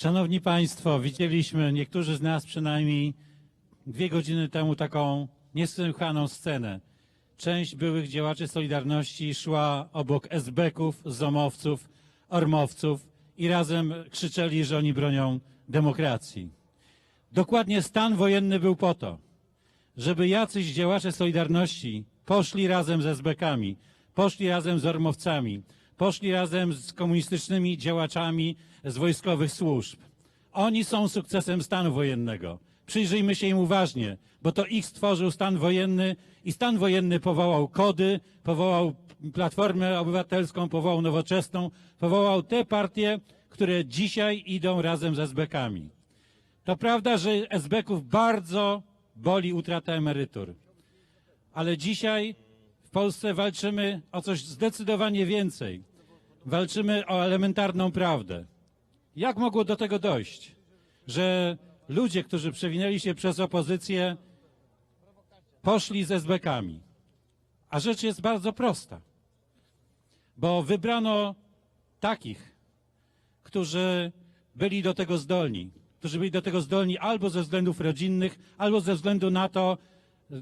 Szanowni Państwo, widzieliśmy, niektórzy z nas przynajmniej dwie godziny temu taką niesłychaną scenę. Część byłych działaczy Solidarności szła obok esbeków, zomowców, ormowców i razem krzyczeli, że oni bronią demokracji. Dokładnie stan wojenny był po to, żeby jacyś działacze Solidarności poszli razem ze esbekami, poszli razem z ormowcami, poszli razem z komunistycznymi działaczami z wojskowych służb. Oni są sukcesem stanu wojennego. Przyjrzyjmy się im uważnie, bo to ich stworzył stan wojenny i stan wojenny powołał Kody, powołał Platformę Obywatelską, powołał Nowoczesną, powołał te partie, które dzisiaj idą razem z esbekami. To prawda, że esbeków bardzo boli utrata emerytur. Ale dzisiaj w Polsce walczymy o coś zdecydowanie więcej. Walczymy o elementarną prawdę. Jak mogło do tego dojść, że ludzie, którzy przewinęli się przez opozycję, poszli z esbekami? A rzecz jest bardzo prosta. Bo wybrano takich, którzy byli do tego zdolni, którzy byli do tego zdolni albo ze względów rodzinnych, albo ze względu na to,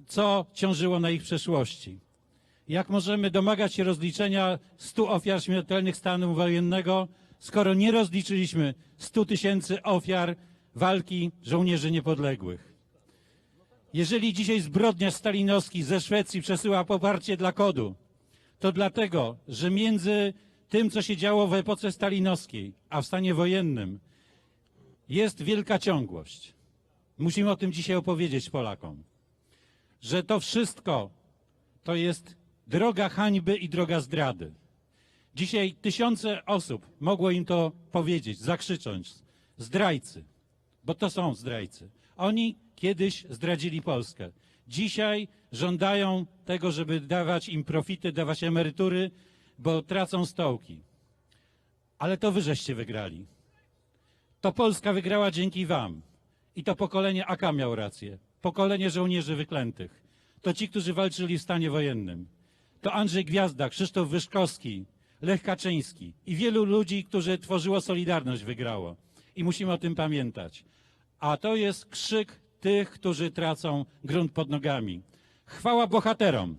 co ciążyło na ich przeszłości. Jak możemy domagać się rozliczenia 100 ofiar śmiertelnych stanu wojennego, skoro nie rozliczyliśmy 100 tysięcy ofiar walki żołnierzy niepodległych? Jeżeli dzisiaj zbrodniarz stalinowski ze Szwecji przesyła poparcie dla kodu, to dlatego, że między tym, co się działo w epoce stalinowskiej, a w stanie wojennym, jest wielka ciągłość. Musimy o tym dzisiaj opowiedzieć Polakom, że to wszystko to jest droga hańby i droga zdrady. Dzisiaj tysiące osób mogło im to powiedzieć, zakrzyczeć. Zdrajcy, bo to są zdrajcy. Oni kiedyś zdradzili Polskę. Dzisiaj żądają tego, żeby dawać im profity, dawać emerytury, bo tracą stołki. Ale to wy żeście wygrali. To Polska wygrała dzięki wam. I to pokolenie AK miało rację. Pokolenie żołnierzy wyklętych. To ci, którzy walczyli w stanie wojennym. To Andrzej Gwiazda, Krzysztof Wyszkowski, Lech Kaczyński i wielu ludzi, którzy tworzyło Solidarność wygrało. I musimy o tym pamiętać. A to jest krzyk tych, którzy tracą grunt pod nogami. Chwała bohaterom.